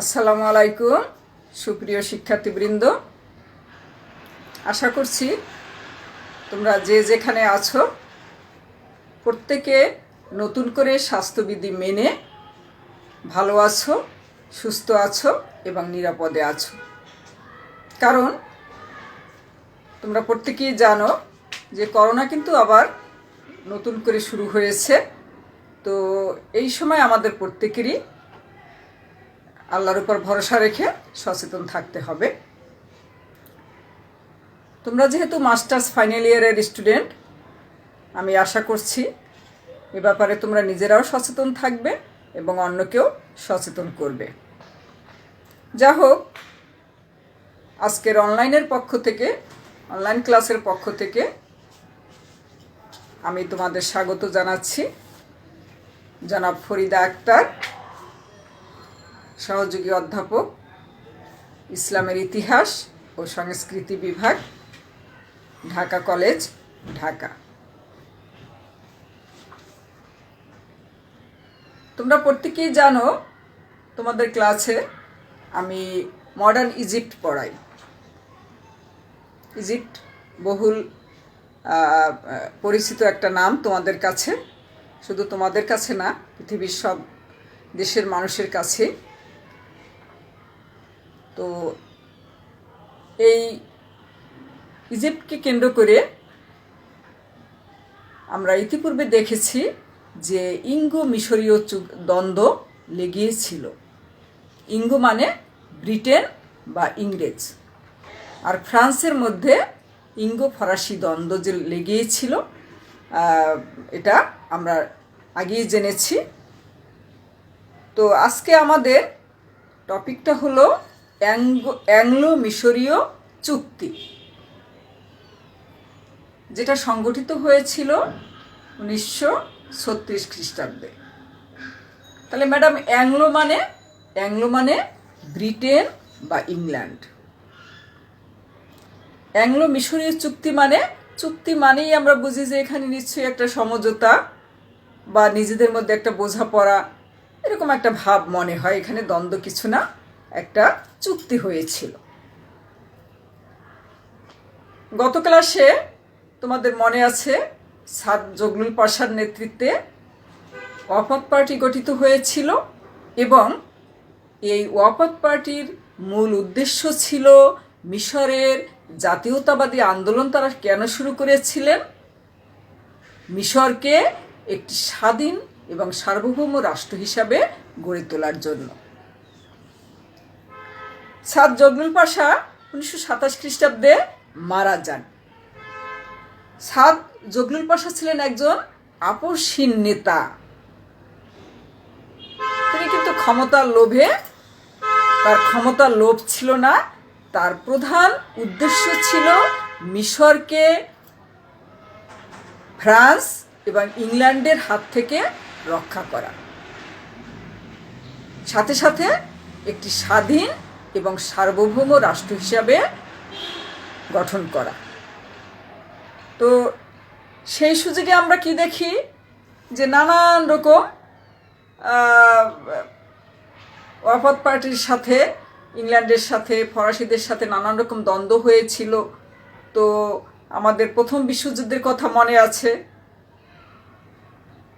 আসসালামু আলাইকুম, সুপ্রিয় শিক্ষার্থীবৃন্দ। আশা করছি তোমরা যে যেখানে আছো, প্রত্যেকে নতুন করে স্বাস্থ্যবিধি মেনে ভালো আছো, সুস্থ আছো এবং নিরাপদে আছো। কারণ তোমরা প্রত্যেকেই জানো যে করোনা কিন্তু আবার নতুন করে শুরু হয়েছে। তো এই সময় আমাদের প্রত্যেকেরই আল্লাহর উপর ভরসা রেখে সচেতন থাকতে হবে। তোমরা যেহেতু মাস্টার্স ফাইনাল ইয়ারের স্টুডেন্ট, আমি আশা করছি এ ব্যাপারে তোমরা নিজেরাও সচেতন থাকবে এবং অন্যকেও সচেতন করবে। যা হোক, আজকের অনলাইনের পক্ষ থেকে, অনলাইন ক্লাসের পক্ষ থেকে আমি তোমাদের স্বাগত জানাচ্ছি। জনাব ফরিদা আক্তার সহযোগী অধ্যাপক, ইসলামের ইতিহাস ও সংস্কৃতি বিভাগ, ঢাকা কলেজ, ঢাকা। তোমরা প্রত্যেকেই জানো, তোমাদের ক্লাসে আমি মডার্ন ইজিপ্ট পড়াই। ইজিপ্ট বহুল পরিচিত একটা নাম তোমাদের কাছে। শুধু তোমাদের কাছে না, পৃথিবীর সব দেশের মানুষের কাছে। তো এই ইজিপ্টকে কেন্দ্র করে আমরা ইতিপূর্বে দেখেছি যে ইঙ্গো মিশরীয় দ্বন্দ্ব লেগিয়েছিল ইঙ্গো মানে ব্রিটেন বা ইংরেজ। আর ফ্রান্সের মধ্যে ইঙ্গো ফরাসি দ্বন্দ্ব যে লেগিয়েছিল এটা আমরা আগেই জেনেছি। তো আজকে আমাদের টপিকটা হলো অ্যাংলো মিশরীয় চুক্তি, যেটা সংগঠিত হয়েছিল উনিশশো ছত্রিশ খ্রিস্টাব্দে। তাহলে ম্যাডাম, অ্যাংলো মানে অ্যাংলো মানে ব্রিটেন বা ইংল্যান্ড। অ্যাংলো মিশরীয় চুক্তি মানে চুক্তি মানেই আমরা বুঝি যে এখানে নিশ্চয়ই একটা সমঝোতা বা নিজেদের মধ্যে একটা বোঝাপড়া, এরকম একটা ভাব মনে হয়, এখানে দ্বন্দ্ব কিছু না। একটা চুক্তি হয়েছিল। গত ক্লাসে তোমাদের মনে আছে সাদ জগলুল পাশার নেতৃত্বে ওয়াফত পার্টি গঠিত হয়েছিল এবং এই ওয়াফত পার্টির মূল উদ্দেশ্য ছিল মিশরের জাতীয়তাবাদী আন্দোলন তারা কেন শুরু করেছিলেন? মিশরকে একটি স্বাধীন এবং সার্বভৌম রাষ্ট্র হিসাবে গড়ে তোলার জন্য। সাদ জগলুল পাশা উনিশশো সাতাশ খ্রিস্টাব্দে মারা যান। সাদ জগলুল পাশা ছিলেন একজন আপসহীন নেতা। তিনি কিন্তু ক্ষমতার লোভে, তার ক্ষমতার লোভ ছিল না, তার প্রধান উদ্দেশ্য ছিল মিশরকে ফ্রান্স এবং ইংল্যান্ডের হাত থেকে রক্ষা করা। সাথে সাথে একটি স্বাধীন এবং সার্বভৌম রাষ্ট্র হিসাবে গঠন করা। তো সেই সুযোগে আমরা কি দেখি যে নানান রকম ওয়াফত পার্টির সাথে, ইংল্যান্ডের সাথে, ফরাসিদের সাথে নানান রকম দ্বন্দ্ব হয়েছিল। তো আমাদের প্রথম বিশ্বযুদ্ধের কথা মনে আছে।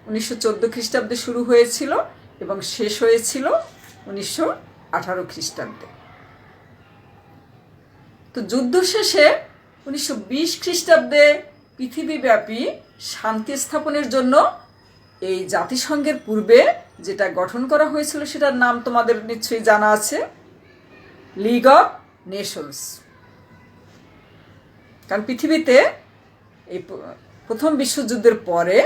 উনিশশো চোদ্দ খ্রিস্টাব্দে শুরু হয়েছিল এবং শেষ হয়েছিল উনিশশো আঠারো খ্রিস্টাব্দে। তো যুদ্ধ শেষে উনিশশো বিশ খ্রিস্টাব্দে পৃথিবীব্যাপী শান্তি স্থাপনের জন্য এই জাতিসংঘের পূর্বে যেটা গঠন করা হয়েছিল সেটার নাম তোমাদের নিশ্চয়ই জানা আছে লিগ অফ নেশনস কারণ পৃথিবীতে এই প্রথম বিশ্বযুদ্ধের পরে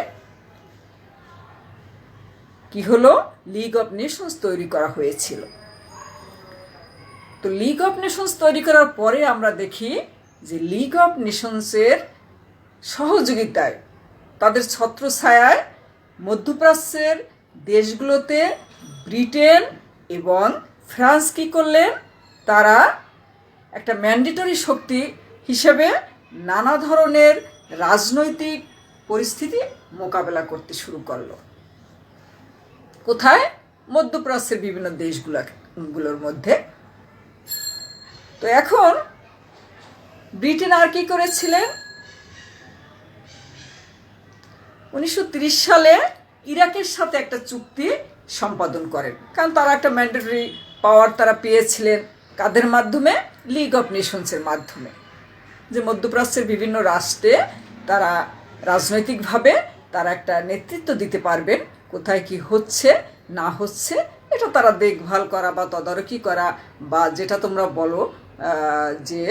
কি হলো? লিগ অফ নেশনস তৈরি করা হয়েছিল। তো লিগ অফ নেশনস তৈরি করার পরে আমরা দেখি যে লিগ অফ নেশনসের সহযোগিতায় তাদের ছত্রছায়ায় মধ্যপ্রাচ্যের দেশগুলোতে ব্রিটেন এবং ফ্রান্স কী করলেন? তারা একটা ম্যান্ডেটরি শক্তি হিসেবে নানা ধরনের রাজনৈতিক পরিস্থিতি মোকাবেলা করতে শুরু করল। কোথায়? মধ্যপ্রাচ্যের বিভিন্ন দেশগুলো দেশগুলোর মধ্যে। তো এখন ব্রিটেন আর কি করেছিলেন? উনিশশো সালে ইরাকের সাথে একটা চুক্তি সম্পাদন করেন। কারণ তারা একটা ম্যান্ডেটরি পাওয়ার তারা পেয়েছিলেন কাদের মাধ্যমে? লিগ অফ নেশনসের মাধ্যমে। যে মধ্যপ্রাচ্যের বিভিন্ন রাষ্ট্রে তারা রাজনৈতিকভাবে তারা একটা নেতৃত্ব দিতে পারবেন, কোথায় কি হচ্ছে, না হচ্ছে, এটা তারা দেখভাল করা বা তদারকি করা বা যেটা তোমরা বলো যে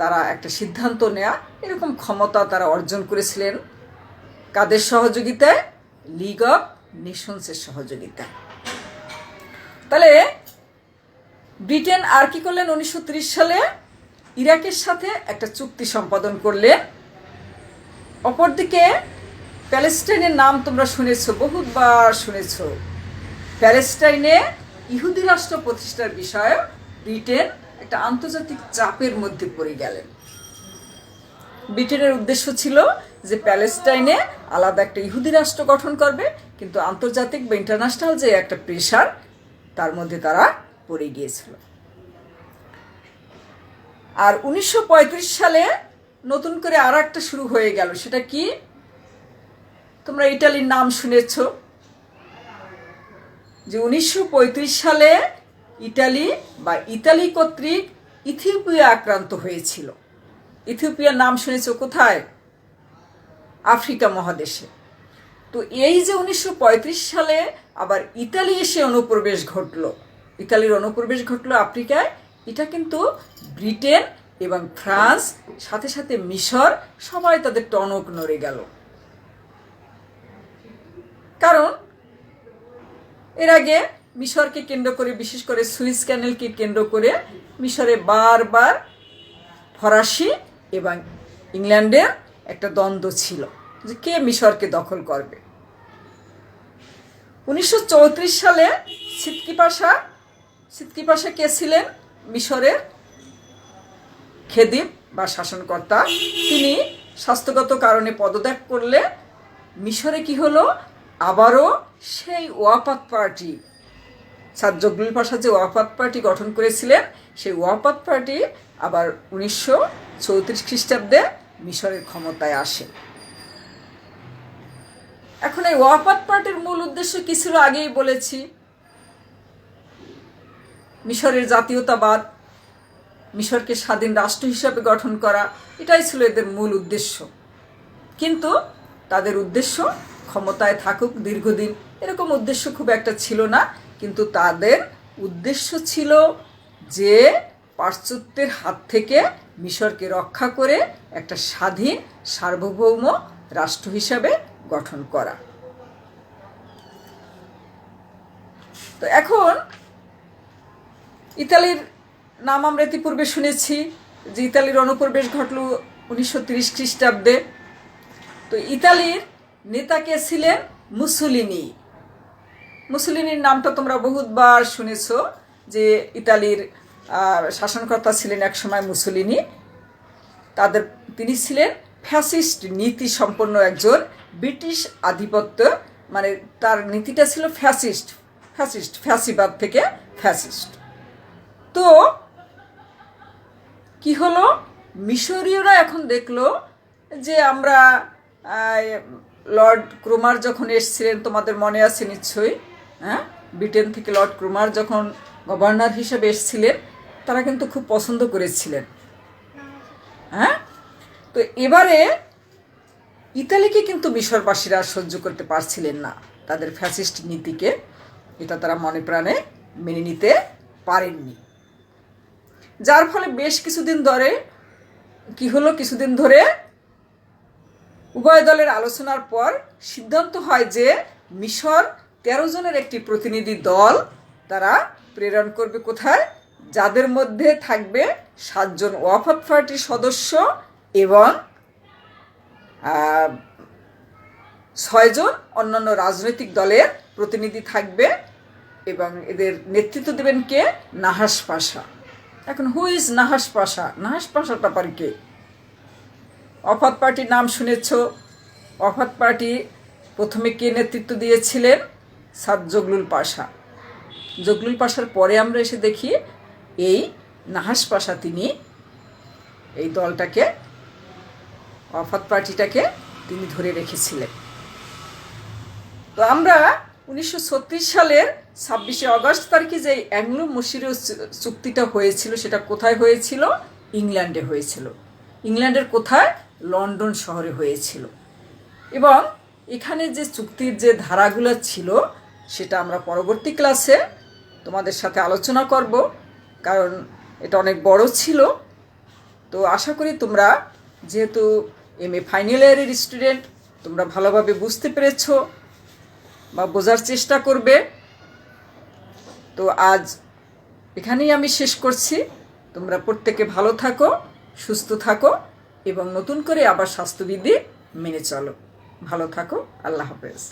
তারা একটা সিদ্ধান্ত নেয়া, এরকম ক্ষমতা তারা অর্জন করেছিলেন। কাদের সহযোগিতায়? লিগ অফ নেশনসের সহযোগিতায়। তাহলে ব্রিটেন আর কি করলেন উনিশশো ত্রিশ সালে? ইরাকের সাথে একটা চুক্তি সম্পাদন করলেন। অপরদিকে প্যালেস্টাইনের নাম তোমরা শুনেছ, বহুতবার শুনেছ। প্যালেস্টাইনে ইহুদি রাষ্ট্র প্রতিষ্ঠার বিষয়ে ব্রিটেন একটা আন্তর্জাতিক চাপের মধ্যে পড়ে গেলেন। ব্রিটেনের উদ্দেশ্য ছিল যে প্যালেস্টাইনে আলাদা একটা ইহুদি রাষ্ট্র গঠন করবে, কিন্তু আন্তর্জাতিক বা ইন্টারন্যাশনাল যে একটা প্রেশার, তার মধ্যে তারা পড়ে গিয়েছিল। আর উনিশশো পঁয়ত্রিশ সালে নতুন করে আর একটা শুরু হয়ে গেল, সেটা কি? তোমরা ইটালির নাম শুনেছ, যে উনিশশো পঁয়ত্রিশ সালে ইটালি বা ইতালি কর্তৃক ইথিওপিয়া আক্রান্ত হয়েছিল। ইথিওপিয়ার নাম শুনেছ কোথায়? আফ্রিকা মহাদেশে। তো এই যে উনিশশো পঁয়ত্রিশ সালে আবার ইতালি এসে অনুপ্রবেশ ঘটলো, ইতালির অনুপ্রবেশ ঘটলো আফ্রিকায়, এটা কিন্তু ব্রিটেন এবং ফ্রান্স, সাথে সাথে মিশর, সবাই তাদের টনক নড়ে গেল। কারণ এর আগে মিশরকে কেন্দ্র করে, বিশেষ করে সুইস ক্যানেলকে কেন্দ্র করে মিশরে বারবার ফরাসি এবং ইংল্যান্ডের একটা দ্বন্দ্ব ছিল যে কে মিশরকে দখল করবে। উনিশশো চৌত্রিশ সালে সিতকি পাশা সিতকি পাশা কে ছিলেন? মিশরের খেদিব বা শাসনকর্তা। তিনি স্বাস্থ্যগত কারণে পদত্যাগ করলে মিশরে কি হলো? আবারও সেই ওয়াপাত পার্টি সাজ্জগুল পাশা যে ওয়াপাত পার্টি গঠন করেছিলেন, সেই ওয়াপাত পার্টি আবার উনিশশো চৌত্রিশ খ্রিস্টাব্দে মিশরের ক্ষমতায় আসে। এখন এই ওয়াপাত পার্টির মূল উদ্দেশ্য কি ছিল আগেই বলেছি। মিশরের জাতীয়তাবাদ, মিশরকে স্বাধীন রাষ্ট্র হিসাবে গঠন করা, এটাই ছিল এদের মূল উদ্দেশ্য। কিন্তু তাদের উদ্দেশ্য ক্ষমতায় থাকুক দীর্ঘদিন, এরকম উদ্দেশ্য খুব একটা ছিল না। কিন্তু তাদের উদ্দেশ্য ছিল যে পাশ্চাত্যের হাত থেকে মিশরকে রক্ষা করে একটা স্বাধীন সার্বভৌম রাষ্ট্র হিসাবে গঠন করা। তো এখন ইতালির নাম আমরা ইতিপূর্বে শুনেছি যে ইতালির অনুপ্রবেশ ঘটল উনিশশো তিরিশ খ্রিস্টাব্দে। তো ইতালির নেতাকে ছিলেন মুসুলিনি। মুসুলিনির নামটা তোমরা বহুতবার শুনেছ যে ইতালির শাসনকর্তা ছিলেন একসময় মুসুলিনি। তাদের, তিনি ছিলেন ফ্যাসিস্ট নীতি সম্পন্ন একজন ব্রিটিশ আধিপত্য মানে তার নীতিটা ছিল ফ্যাসিস্ট ফ্যাসিস্ট, ফ্যাসিবাদ থেকে ফ্যাসিস্ট। তো কি হলো? মিশরীয়রা এখন দেখল যে আমরা লর্ড ক্রোমার যখন এসছিলেন, তোমাদের মনে আছে নিশ্চয়ই? হ্যাঁ? ব্রিটেন থেকে লর্ড ক্রোমার যখন গভর্নর হিসেবে এসছিলেন, তারা কিন্তু খুব পছন্দ করেছিলেন। হ্যাঁ? তো এবারে ইতালিকে কিন্তু মিশরবাসীরা সহ্য করতে পারছিলেন না। তাদের ফ্যাসিস্ট নীতিকে এটা তারা মনে প্রাণে মেনে নিতে পারেননি। যার ফলে বেশ কিছুদিন ধরে কি হলো? কিছুদিন ধরে উভয় দলের আলোচনার পর সিদ্ধান্ত হয় যে মিশর তেরো জনের একটি প্রতিনিধি দল তারা প্রেরণ করবে কোথায়? যাদের মধ্যে থাকবে সাতজন ওয়াফাত পার্টির সদস্য এবং ছয়জন অন্যান্য রাজনৈতিক দলের প্রতিনিধি থাকবে এবং এদের নেতৃত্ব দেবেন কে? নাহাস পাশা। এখন হু ইজ নাহাস পাশা? নাহাস পাশাটা পার কে? অফাত পার্টির নাম শুনেছ? অফাত পার্টি প্রথমে কে নেতৃত্ব দিয়েছিলেন? সাজ্জগলুল পাশা। জগলুল পাশার পরে আমরা এসে দেখি এই নাহাস পাশা তিনি এই দলটাকে, অফাত পার্টিটাকে তিনি ধরে রেখেছিলেন। তো আমরা উনিশশো ছত্রিশ সালের ছাব্বিশে অগস্ট তারিখে যে অ্যাংলো মসিরীয় চুক্তিটা হয়েছিল, সেটা কোথায় হয়েছিল? ইংল্যান্ডে হয়েছিল। ইংল্যান্ডের কোথায়? লন্ডন শহরে হয়েছিল। এবং এখানে যে চুক্তির যে ধারাগুলো ছিল সেটা আমরা পরবর্তী ক্লাসে তোমাদের সাথে আলোচনা করব, কারণ এটা অনেক বড় ছিল। তো আশা করি তোমরা, যেহেতু এম এ ফাইনাল ইয়ারের স্টুডেন্ট তোমরা ভালোভাবে বুঝতে পেরেছ বা বোঝার চেষ্টা করবে। তো আজ এখানেই আমি শেষ করছি। তোমরা প্রত্যেকে ভালো থাকো, সুস্থ থাকো এবং নতুন করে আবার স্বাস্থ্যবিধি মেনে চলো। ভালো থাকো, আল্লাহ হাফেজ।